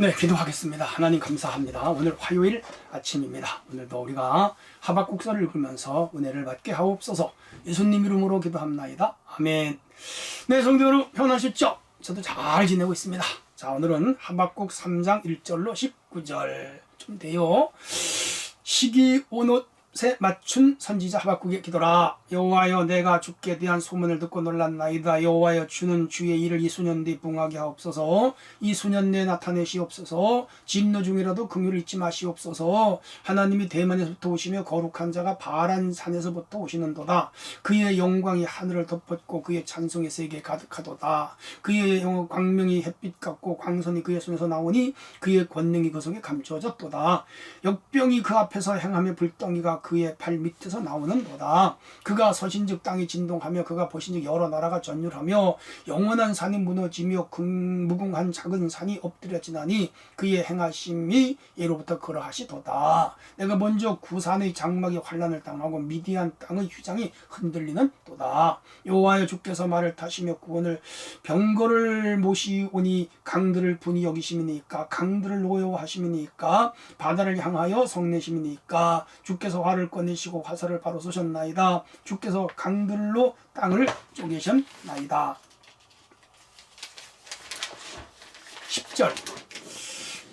네, 기도하겠습니다. 하나님 감사합니다. 오늘 화요일 아침입니다. 오늘도 우리가 하박국서를 읽으면서 은혜를 받게 하옵소서. 예수님 이름으로 기도합나이다. 아멘. 네, 성도 여러분 편하셨죠? 저도 잘 지내고 있습니다. 자, 오늘은 하박국 3장 1절로 19절 좀 돼요. 시기 온옷 에 맞춘 선지자 하박국의 기도라. 여호와여 내가 주께 대한 소문을 듣고 놀랐나이다. 여호와여 주는 주의 일을 이 수년 뒤 붕하게 하옵소서. 이 수년 내에 나타내시옵소서. 진노 중이라도 긍휼을 잊지 마시옵소서. 하나님이 대만에서부터 오시며 거룩한 자가 바란 산에서부터 오시는도다. 그의 영광이 하늘을 덮었고 그의 찬송의 세계 가득하도다. 그의 영 광명이 햇빛 같고 광선이 그의 손에서 나오니 그의 권능이 그 속에 감추어졌도다. 역병이 그 앞에서 행하며 불덩이가 그의 발 밑에서 나오는도다. 그가 서신즉 땅이 진동하며 그가 보신즉 여러 나라가 전율하며 영원한 산이 무너지며 무궁한 작은 산이 엎드려지나니 그의 행하심이 예로부터 그러하시도다. 내가 먼저 구산의 장막이 환란을 당하고 미디안 땅의 휘장이 흔들리는 도다. 여호와여 주께서 말을 타시며 구원을 병거를 모시오니 강들을 분이 여기심이니까 강들을 노여하심이니까 바다를 향하여 성내심이니까 주께서 활을 꺼내시고 화살을 바로 쏘셨나이다. 주께서 강들로 땅을 쪼개셨나이다. 10절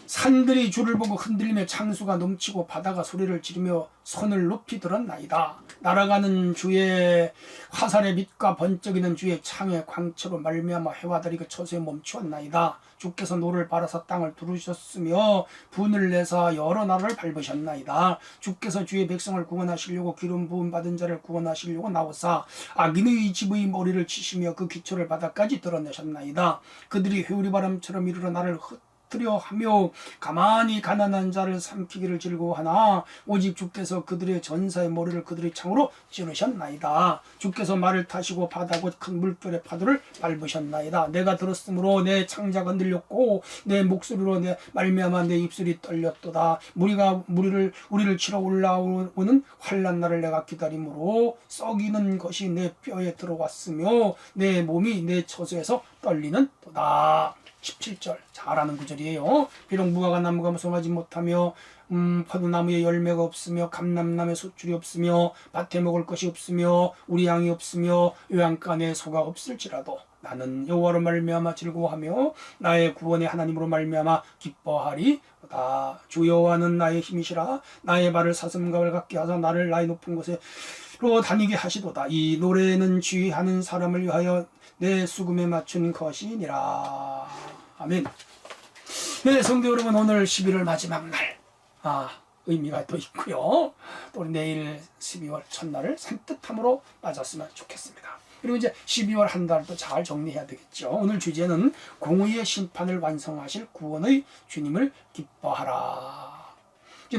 산들이 주를 보고 흔들리며 창수가 넘치고 바다가 소리를 지르며 손을 높이 들었나이다. 날아가는 주의 화살의 빛과 번쩍이는 주의 창의 광채로 말미암아 해와 달이 그 처소에 멈추었나이다. 주께서 노를 바라사 땅을 두르셨으며 분을 내사 여러 나라를 밟으셨나이다. 주께서 주의 백성을 구원하시려고 기름 부음 받은 자를 구원하시려고 나오사 악인의 집의 머리를 치시며 그 기초를 바닥까지 드러내셨나이다. 그들이 회오리 바람처럼 이르러 나를 흩 쓰려 하며 가만히 가난한 자를 삼키기를 즐거워하나 오직 주께서 그들의 전사의 머리를 그들의 창으로 찌르셨나이다. 주께서 말을 타시고 바다 곧큰 물결의 파도를 밟으셨나이다. 내가 들었으므로 내 창자가 흔들렸고 내 목소리로 내 말미암아 내 입술이 떨렸도다. 무리가 무리를 우리를 치러 올라오는 환란 날을 내가 기다림으로 썩이는 것이 내 뼈에 들어왔으며 내 몸이 내 처소에서 떨리는 도다. 17절 잘하는 구절이에요. 비록 무화과 나무가 무성하지 못하며 음, 포도나무에 열매가 없으며 감람나무에 소출이 없으며 밭에 먹을 것이 없으며 우리 양이 없으며 요양간에 소가 없을지라도 나는 여호와로 말미암아 즐거워하며 나의 구원의 하나님으로 말미암아 기뻐하리 다. 주 여호와는 나의 힘이시라 나의 발을 사슴가을 갖게 하사 나를 나의 높은 곳에 로 다니게 하시도다. 이 노래는 주의하는 사람을 위하여 내 수금에 맞춘 것이니라. 아멘. 네, 성도 여러분, 오늘 11월 마지막 날. 아, 의미가 또 있고요. 또 내일 12월 첫날을 산뜻함으로 맞았으면 좋겠습니다. 그리고 이제 12월 한 달도 잘 정리해야 되겠죠. 오늘 주제는 공의의 심판을 완성하실 구원의 주님을 기뻐하라.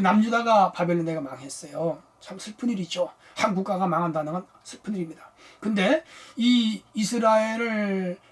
남유다가 바벨론에가 망했어요. 참 슬픈 일이죠. 한 국가가 망한다는 건 슬픈 일입니다. 근데 이 이스라엘을 어,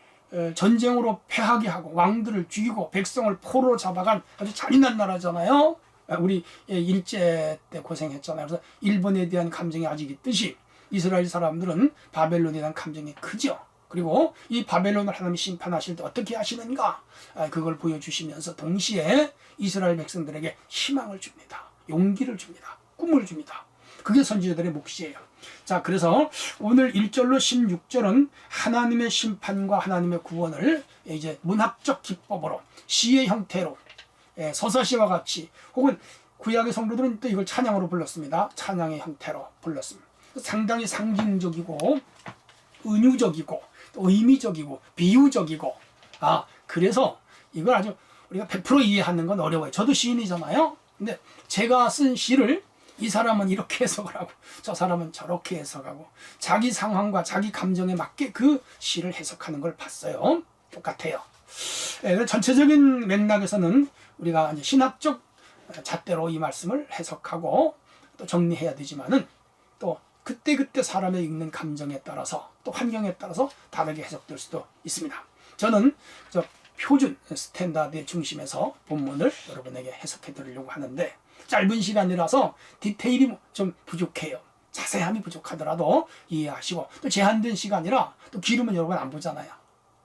전쟁으로 패하게 하고 왕들을 죽이고 백성을 포로 잡아간 아주 잔인한 나라잖아요. 아, 우리 예, 일제 때 고생했잖아요. 그래서 일본에 대한 감정이 아직 있듯이 이스라엘 사람들은 바벨론에 대한 감정이 크죠. 그리고 이 바벨론을 하나님이 심판하실 때 어떻게 하시는가 아, 그걸 보여주시면서 동시에 이스라엘 백성들에게 희망을 줍니다. 용기를 줍니다. 꿈을 줍니다. 그게 선지자들의 몫이에요. 자, 그래서 오늘 1절로 16절은 하나님의 심판과 하나님의 구원을 이제 문학적 기법으로 시의 형태로 예, 서사시와 같이 혹은 구약의 성도들은 또 이걸 찬양으로 불렀습니다. 찬양의 형태로 불렀습니다. 상당히 상징적이고 은유적이고 의미적이고 비유적이고 아 그래서 이걸 아주 우리가 100% 이해하는 건 어려워요. 저도 시인이잖아요. 근데 제가 쓴 시를 이 사람은 이렇게 해석을 하고 저 사람은 저렇게 해석하고 자기 상황과 자기 감정에 맞게 그 시를 해석하는 걸 봤어요. 똑같아요. 네, 전체적인 맥락에서는 우리가 신학적 잣대로 이 말씀을 해석하고 또 정리해야 되지만은 또 그때그때 사람의 읽는 감정에 따라서 또 환경에 따라서 다르게 해석될 수도 있습니다. 저는 저 표준 스탠다드의 중심에서 본문을 여러분에게 해석해 드리려고 하는데 짧은 시간이라서 디테일이 뭐좀 부족해요. 자세함이 부족하더라도 이해하시고 또 제한된 시간이라 또 기름은 여러분 안 보잖아요.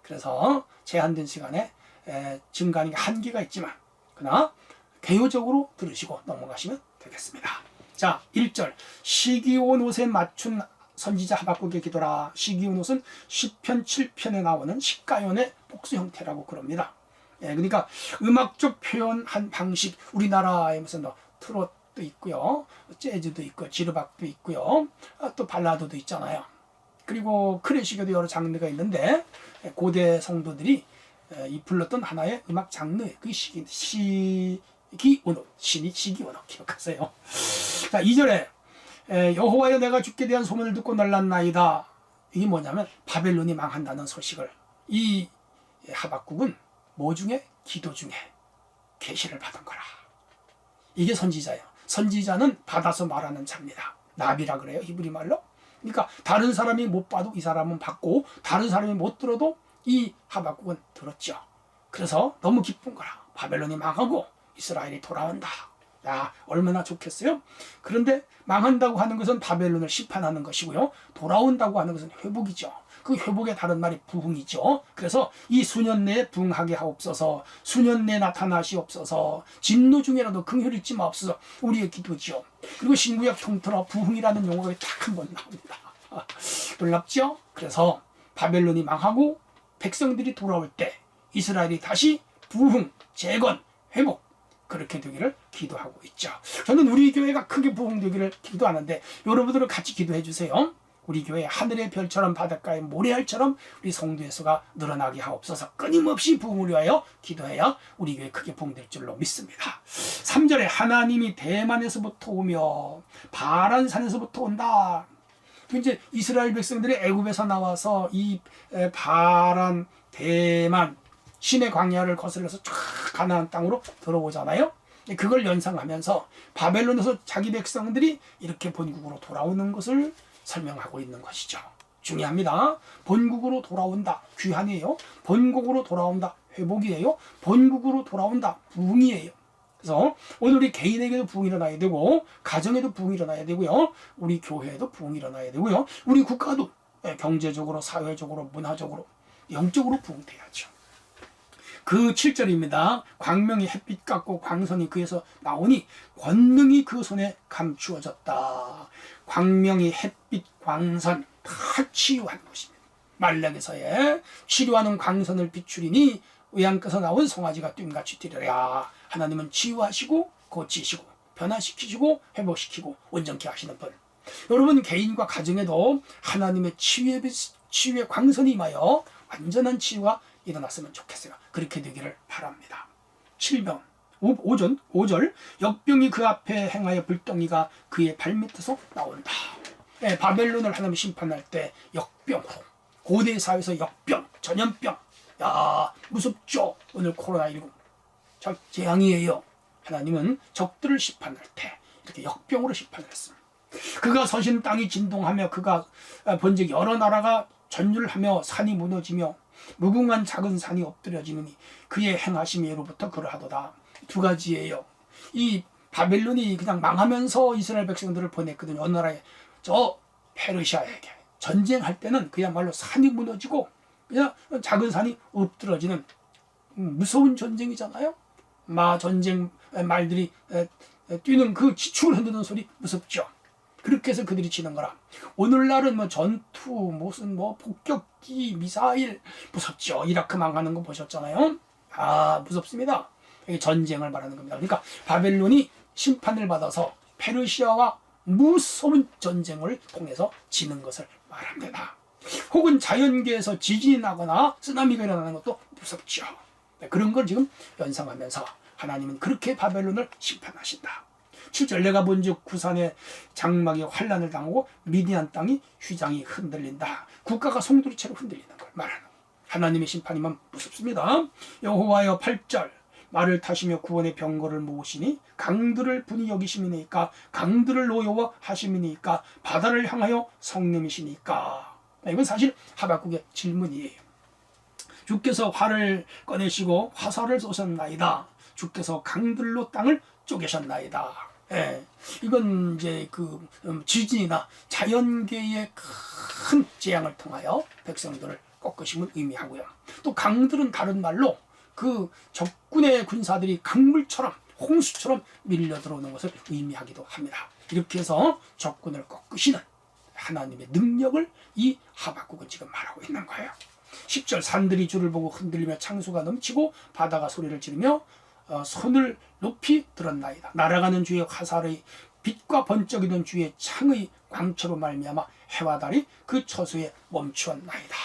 그래서 제한된 시간에 에, 증가하는 게 한계가 있지만 그러나 개요적으로 들으시고 넘어가시면 되겠습니다. 자, 1절 시기온 옷에 맞춘 선지자 하박국의 기도라. 시기온 옷은 10편 7편에 나오는 시가연의 복수 형태라고 그럽니다. 예, 그러니까 음악적 표현한 방식 우리나라에 무슨 뭐 트롯도 있고요. 재즈도 있고 지르박도 있고요. 아, 또 발라드도 있잖아요. 그리고 클래식에도 여러 장르가 있는데 예, 고대 성도들이 에, 이 불렀던 하나의 음악 장르 그 시기 시기 원어 신이 시기 원어 기억하세요. 자 2절에 여호와여 내가 죽게 대한 소문을 듣고 놀랐나이다. 이게 뭐냐면 바벨론이 망한다는 소식을 이 하박국은 뭐 중에 기도 중에 계시를 받은 거라. 이게 선지자예요. 선지자는 받아서 말하는 자입니다. 나비라 그래요. 히브리 말로. 그러니까 다른 사람이 못 봐도 이 사람은 받고 다른 사람이 못 들어도 이 하박국은 들었죠. 그래서 너무 기쁜 거라. 바벨론이 망하고 이스라엘이 돌아온다. 야, 얼마나 좋겠어요? 그런데 망한다고 하는 것은 바벨론을 심판하는 것이고요. 돌아온다고 하는 것은 회복이죠. 그 회복의 다른 말이 부흥이죠. 그래서 이 수년 내에 부흥하게 하옵소서, 수년 내에 나타나시옵소서, 진노 중에라도 긍휼 잊지 마옵소서, 우리의 기도죠. 그리고 신구약 통틀어 부흥이라는 용어가 딱 한 번 나옵니다. 아, 놀랍죠? 그래서 바벨론이 망하고 백성들이 돌아올 때 이스라엘이 다시 부흥, 재건, 회복 그렇게 되기를 기도하고 있죠. 저는 우리 교회가 크게 부흥되기를 기도하는데 여러분들은 같이 기도해 주세요. 우리 교회 하늘의 별처럼 바닷가의 모래알처럼 우리 성도의 수가 늘어나게 하옵소서 끊임없이 부흥을 위하여 기도해야 우리 교회 크게 부흥될 줄로 믿습니다. 3절에 하나님이 대만에서부터 오며 바란산에서부터 온다. 그 이제 이스라엘 백성들이 애굽에서 나와서 이 에, 바란 대만 신의 광야를 거슬러서 쫙 가나안 땅으로 들어오잖아요. 그걸 연상하면서 바벨론에서 자기 백성들이 이렇게 본국으로 돌아오는 것을 설명하고 있는 것이죠. 중요합니다. 본국으로 돌아온다. 귀환이에요. 본국으로 돌아온다. 회복이에요. 본국으로 돌아온다. 부흥이에요. 그래서 오늘 우리 개인에게도 부흥이 일어나야 되고 가정에도 부흥이 일어나야 되고요. 우리 교회에도 부흥이 일어나야 되고요. 우리 국가도 예, 경제적으로, 사회적으로, 문화적으로, 영적으로 부흥돼야죠. 그 7절입니다. 광명이 햇빛 같고 광선이 그에서 나오니 권능이 그 손에 감추어졌다. 광명이 햇빛, 광선 다 치유한 것입니다. 말락에서의 치료하는 광선을 비추리니 의양께서 나온 송아지가 뜀같이 뛰려야 하나님은 치유하시고 고치시고 변화시키시고 회복시키고 온전케 하시는 분. 여러분 개인과 가정에도 하나님의 치유의, 치유의 광선이 임하여 완전한 치유가 일어났으면 좋겠어요. 그렇게 되기를 바랍니다. 7번 5전 5절 역병이 그 앞에 행하여 불덩이가 그의 발밑에서 나온다. 네, 바벨론을 하나님 심판할 때 역병으로 고대 사회에서 역병, 전염병. 야, 무섭죠. 오늘 코로나19 저 재앙이에요. 하나님은 적들을 심판할 때 이렇게 역병으로 심판을 했습니다. 그가 서신 땅이 진동하며 그가 번즉 여러 나라가 전율하며 산이 무너지며 무궁한 작은 산이 엎드려지느니 그의 행하심이 로부터 그러하도다. 두 가지예요. 이 바벨론이 그냥 망하면서 이스라엘 백성들을 보냈거든요. 어느 나라에 저 페르시아에게 전쟁할 때는 그야말로 산이 무너지고 그냥 작은 산이 엎드러지는 무서운 전쟁이잖아요. 마 전쟁 말들이 뛰는 그 지축을 흔드는 소리 무섭죠. 그렇게 해서 그들이 치는 거라. 오늘날은 뭐 전투, 무슨 뭐 폭격기, 미사일 무섭죠. 이라크 망하는 거 보셨잖아요. 아 무섭습니다. 이게 전쟁을 말하는 겁니다. 그러니까 바벨론이 심판을 받아서 페르시아와 무서운 전쟁을 통해서 지는 것을 말합니다. 혹은 자연계에서 지진이 나거나 쓰나미가 일어나는 것도 무섭죠. 네, 그런 걸 지금 연상하면서 하나님은 그렇게 바벨론을 심판하신다. 7절 내가 본즉 구산의 장막이 환란을 당하고 미디안 땅이 휘장이 흔들린다. 국가가 송두리째로 흔들리는 걸 말하는 하나님의 심판이면 무섭습니다. 여호와여 8절 말을 타시며 구원의 병거를 모으시니 강들을 분이 여기심이니까 강들을 노여워 하심이니까 바다를 향하여 성님이시니까 이건 사실 하박국의 질문이에요. 주께서 활을 꺼내시고 화살을 쏘셨나이다. 주께서 강들로 땅을 쪼개셨나이다. 예, 이건 이제 그 음, 지진이나 자연계의 큰 재앙을 통하여 백성들을 꺾으심을 의미하고요. 또 강들은 다른 말로 그 적군의 군사들이 강물처럼 홍수처럼 밀려 들어오는 것을 의미하기도 합니다. 이렇게 해서 적군을 꺾으시는 하나님의 능력을 이 하박국은 지금 말하고 있는 거예요. 10절 산들이 줄을 보고 흔들리며 창수가 넘치고 바다가 소리를 지르며 어, 손을 높이 들었나이다. 날아가는 주의 화살의 빛과 번쩍이던 주의 창의 광채로 말미암아 해와 달이 그 처소에 멈추었나이다.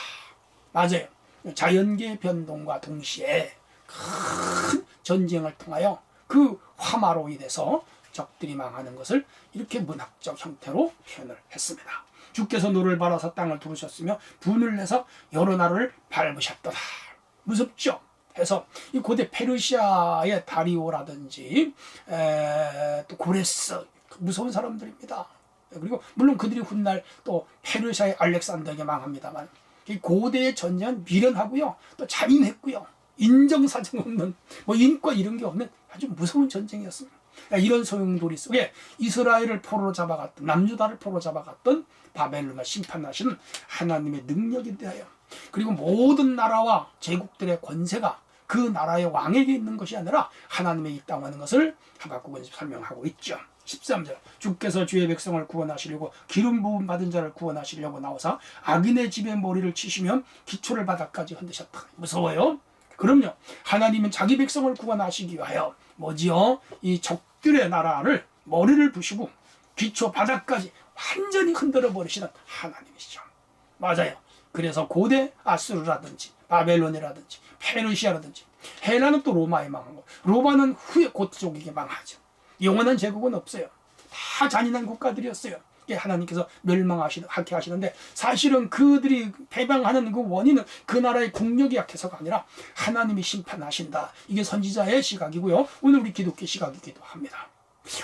맞아요. 자연계 변동과 동시에 큰 전쟁을 통하여 그 화마로 인해서 적들이 망하는 것을 이렇게 문학적 형태로 표현을 했습니다. 주께서 노를 바라서 땅을 두르셨으며 분을 내서 여러 나라를 밟으셨더라. 무섭죠? 해서 이 고대 페르시아의 다리오라든지 에, 또 고레스 무서운 사람들입니다. 그리고 물론 그들이 훗날 또 페르시아의 알렉산더에게 망합니다만 이 고대의 전쟁은 미련하고요 또 잔인했고요 인정사정 없는 뭐 인과 이런 게 없는 아주 무서운 전쟁이었습니다. 이런 소용돌이 속에 이스라엘을 포로 잡아갔던 남유다를 포로 잡아갔던 바벨론을 심판하시는 하나님의 능력에 대하여 그리고 모든 나라와 제국들의 권세가 그 나라의 왕에게 있는 것이 아니라 하나님의 있다고 하는 것을 하박국은 설명하고 있죠. 13절 주께서 주의 백성을 구원하시려고 기름 부음 받은 자를 구원하시려고 나오사 악인의 집에 머리를 치시면 기초를 바닥까지 흔드셨다. 무서워요? 그럼요. 하나님은 자기 백성을 구원하시기 위하여 뭐지요? 이 적들의 나라를 머리를 부시고 기초 바닥까지 완전히 흔들어 버리시는 하나님이시죠. 맞아요. 그래서 고대 아수르라든지 바벨론이라든지 페르시아라든지 헬라는 또 로마에 거. 로마는 후에 고트족에게 망하죠. 영원한 제국은 없어요. 다 잔인한 국가들이었어요. 하나님께서 멸망하시는 하시는데 사실은 그들이 패방하는 그 원인은 그 나라의 국력이 약해서가 아니라 하나님이 심판하신다. 이게 선지자의 시각이고요. 오늘 우리 기독교 시각이기도 합니다.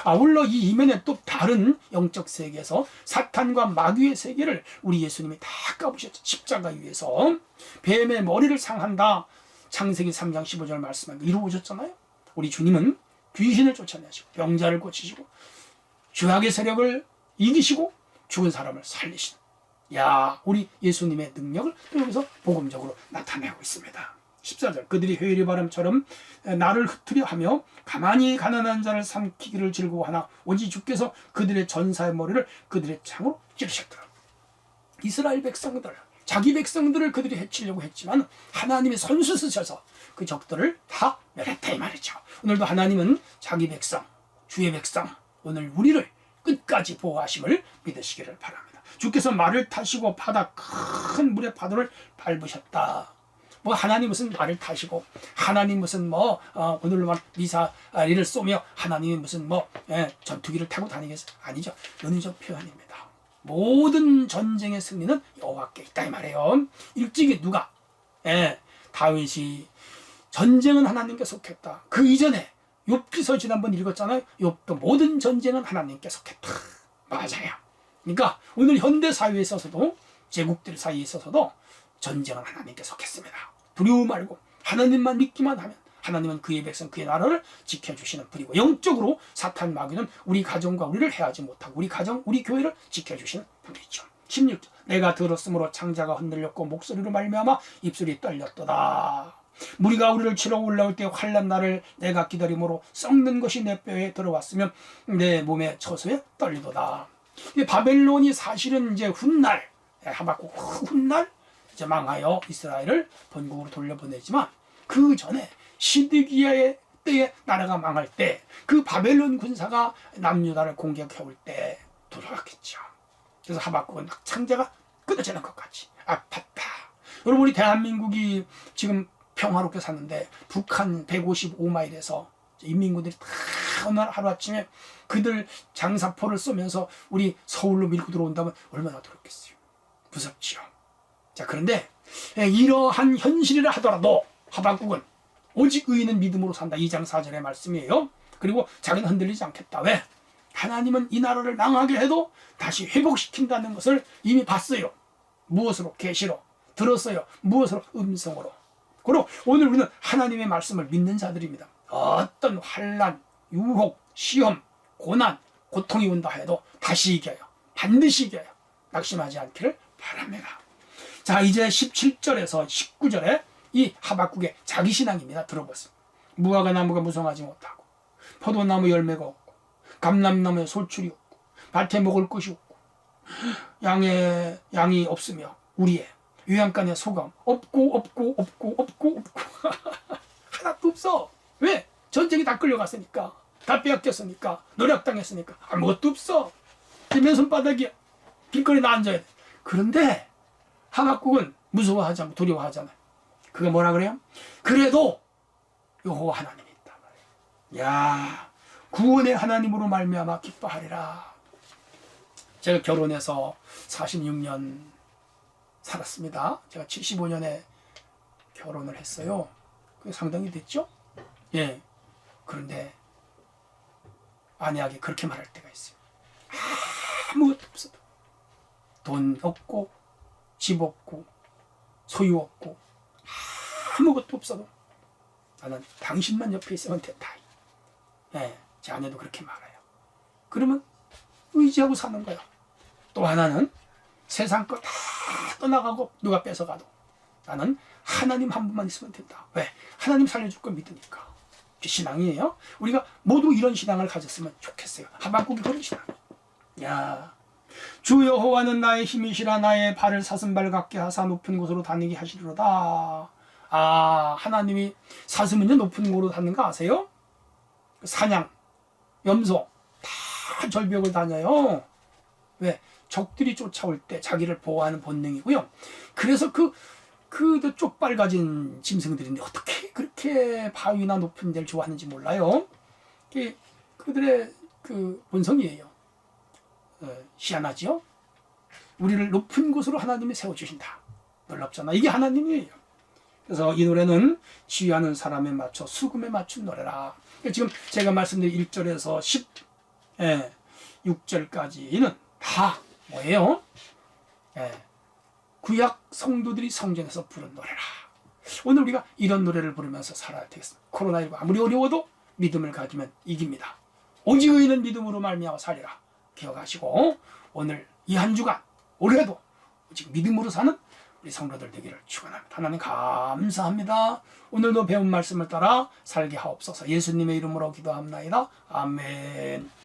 아울러 이 이면에 또 다른 영적 세계에서 사탄과 마귀의 세계를 우리 예수님이 다 까부셨죠. 십자가 위에서 뱀의 머리를 상한다. 창세기 3장 15절 말씀을 이루어졌잖아요. 우리 주님은 귀신을 쫓아내시고 병자를 고치시고 죄악의 세력을 이기시고 죽은 사람을 살리시는 야 우리 예수님의 능력을 또 여기서 복음적으로 나타내고 있습니다. 14절 그들이 회의리 바람처럼 나를 흩으려 하며 가만히 가난한 자를 삼키기를 즐거워하나 오직 주께서 그들의 전사의 머리를 그들의 창으로 찌르셨더라. 이스라엘 백성들 자기 백성들을 그들이 해치려고 했지만 하나님이 선수 쓰셔서 그 적들을 다 멸했다 이 말이죠. 오늘도 하나님은 자기 백성, 주의 백성, 오늘 우리를 끝까지 보호하심을 믿으시기를 바랍니다. 주께서 말을 타시고 바다 큰 물의 파도를 밟으셨다. 뭐 하나님 무슨 말을 타시고 하나님 무슨 뭐 어, 오늘로만 미사리를 쏘며 하나님이 무슨 뭐 예, 전투기를 타고 다니겠어 아니죠 은유적 표현입니다. 모든 전쟁의 승리는 여호와께 있다 이 말이에요. 일찍이 누가 예, 다윗이 전쟁은 하나님께 속했다. 그 이전에 욥기서 지난번 읽었잖아요. 욥도 모든 전쟁은 하나님께 속했다. 맞아요. 그러니까 오늘 현대 사회에 있어서도 제국들 사이에 있어서도 전쟁은 하나님께 속했습니다. 두려움 말고 하나님만 믿기만 하면 하나님은 그의 백성 그의 나라를 지켜주시는 분이고 영적으로 사탄 마귀는 우리 가정과 우리를 해하지 못하고 우리 가정 우리 교회를 지켜주시는 분이죠. 16절 내가 들었으므로 창자가 흔들렸고 목소리로 말미암아 입술이 떨렸도다. 무리가 우리를 치러 올라올 때 환란 날을 내가 기다림으로 썩는 것이 내 뼈에 들어왔으면 내 몸에 처소에 떨리도다. 바벨론이 사실은 이제 훗날 하박국 훗날 이제 망하여 이스라엘을 본국으로 돌려보내지만 그 전에 시드기야의 때에 나라가 망할 때 그 바벨론 군사가 남유다를 공격해 올 때 돌아왔겠죠. 그래서 하박국은 창자가 끊어지는 것 같이 아팠다. 여러분 우리 대한민국이 지금 평화롭게 사는데 북한 155마일에서 인민군들이 다 어느 하루아침에 그들 장사포를 쏘면서 우리 서울로 밀고 들어온다면 얼마나 두렵겠어요. 무섭지요. 자 그런데 이러한 현실이라 하더라도 하박국은 오직 의인은 믿음으로 산다. 2장 4절의 말씀이에요. 그리고 자기는 흔들리지 않겠다. 왜? 하나님은 이 나라를 망하게 해도 다시 회복시킨다는 것을 이미 봤어요. 무엇으로? 계시로. 들었어요. 무엇으로? 음성으로. 그리고 오늘 우리는 하나님의 말씀을 믿는 자들입니다. 어떤 환란, 유혹, 시험, 고난, 고통이 온다 해도 다시 이겨요. 반드시 이겨요. 낙심하지 않기를 바랍니다. 자, 이제 17절에서 19절에 이 하박국의 자기 신앙입니다. 들어보세요. 무화과 나무가 무성하지 못하고 포도나무 열매가 없고 감람나무에 솔출이 없고 밭에 먹을 것이 없고 양의 양이 없으며 우리의 요양간에 소감 없고 없고 없고 없고 없고 하나도 없어. 왜? 전쟁이 다 끌려갔으니까 다 빼앗겼으니까 노력당했으니까 아무것도 없어. 내 손바닥이야. 길거리 나 앉아야 돼. 그런데 하박국은 무서워하지 않고 두려워하잖아요. 그게 뭐라 그래요? 그래도 여호와 하나님이 있다. 야 구원의 하나님으로 말미암아 기뻐하리라. 제가 결혼해서 46년 살았습니다. 제가 75년에 결혼을 했어요. 그게 상당히 됐죠? 예. 그런데 아내에게 그렇게 말할 때가 있어요. 아무것도 없어도 돈 없고 집 없고 소유 없고 아무것도 없어도 나는 당신만 옆에 있으면 된다. 예, 제 아내도 그렇게 말해요. 그러면 의지하고 사는 거야. 또 하나는 세상 거 다 떠나가고 누가 뺏어가도 나는 하나님 한 분만 있으면 된다. 왜? 하나님 살려줄 거 믿으니까. 신앙이에요. 우리가 모두 이런 신앙을 가졌으면 좋겠어요. 하박국이 그런 신앙. 야, 주 여호와는 나의 힘이시라 나의 발을 사슴발 같게 하사 높은 곳으로 다니게 하시리로다. 아, 하나님이 사슴은요 높은 곳으로 다니는 거 아세요? 사냥, 염소 다 절벽을 다녀요. 왜? 적들이 쫓아올 때 자기를 보호하는 본능이고요. 그래서 그, 그 쪽발 가진 짐승들인데 어떻게 그렇게 바위나 높은 데를 좋아하는지 몰라요. 그게 그들의 그 본성이에요. 어, 희한하지요? 우리를 높은 곳으로 하나님이 세워주신다. 놀랍잖아. 이게 하나님이에요. 그래서 이 노래는 지휘하는 사람에 맞춰 수금에 맞춘 노래라. 그러니까 지금 제가 말씀드린 1절에서 10, 예, 6절까지는 다 뭐예요? 예, 구약 성도들이 성전에서 부른 노래라. 오늘 우리가 이런 노래를 부르면서 살아야 되겠습니다. 코로나19 아무리 어려워도 믿음을 가지면 이깁니다. 오직 의인은 믿음으로 말미암아 살리라. 기억하시고 오늘 이 한 주간 올해도 오직 믿음으로 사는 우리 성도들 되기를 축원합니다. 하나님 감사합니다. 오늘도 배운 말씀을 따라 살게 하옵소서. 예수님의 이름으로 기도합나이다. 아멘.